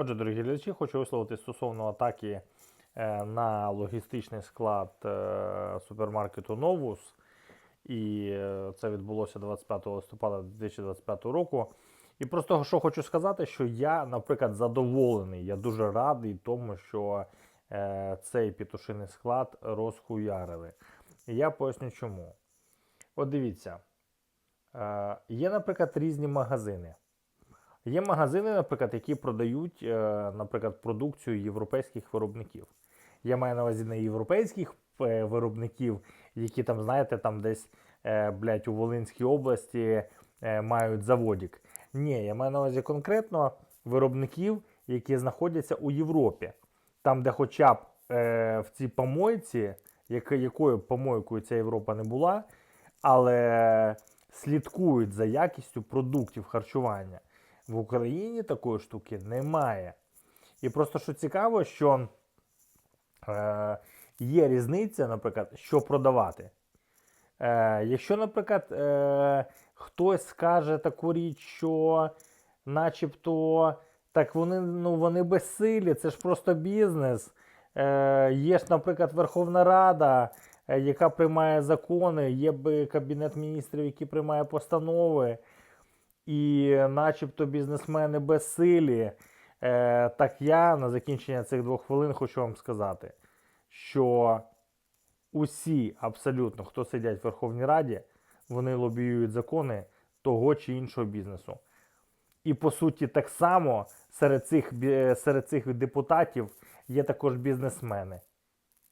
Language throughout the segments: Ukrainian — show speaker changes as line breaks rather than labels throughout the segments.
Отже, дорогі глядачі, хочу висловити стосовно атаки е, на логістичний склад е, супермаркету Новус. І е, це відбулося 25 листопада 2025 року. І просто що хочу сказати, що я, наприклад, задоволений. Я дуже радий тому, що цей петушиний склад розхуярили. І я поясню чому. От дивіться, є, наприклад, різні магазини. Є магазини, наприклад, які продають, е, наприклад, продукцію європейських виробників. Я маю на увазі не європейських е, виробників, які там, знаєте, там десь, е, блядь, у Волинській області мають заводик. Ні, я маю на увазі конкретно виробників, які знаходяться у Європі. Там, де хоча б в цій помойці, якою помойкою ця Європа не була, але слідкують за якістю продуктів харчування. В Україні такої штуки немає. І просто що цікаво, що е, є різниця, наприклад, що продавати. Е, якщо, наприклад, е, хтось скаже таку річ, що начебто так вони, ну, вони безсилі, це ж просто бізнес. Е, є ж, наприклад, Верховна Рада, е, яка приймає закони, є Кабінет міністрів, який приймає постанови і начебто бізнесмени безсилі. Е, так я на закінчення цих двох хвилин хочу вам сказати, що усі абсолютно, хто сидять в Верховній Раді, вони лобіюють закони того чи іншого бізнесу. І по суті, так само серед цих, серед цих депутатів є також бізнесмени.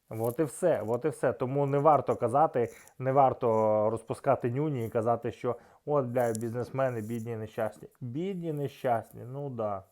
От і все, от і все. Тому не варто казати, не варто розпускати нюні і казати, що от, бля, бізнесмени бідні нещасні. Бідні, нещасні, ну да.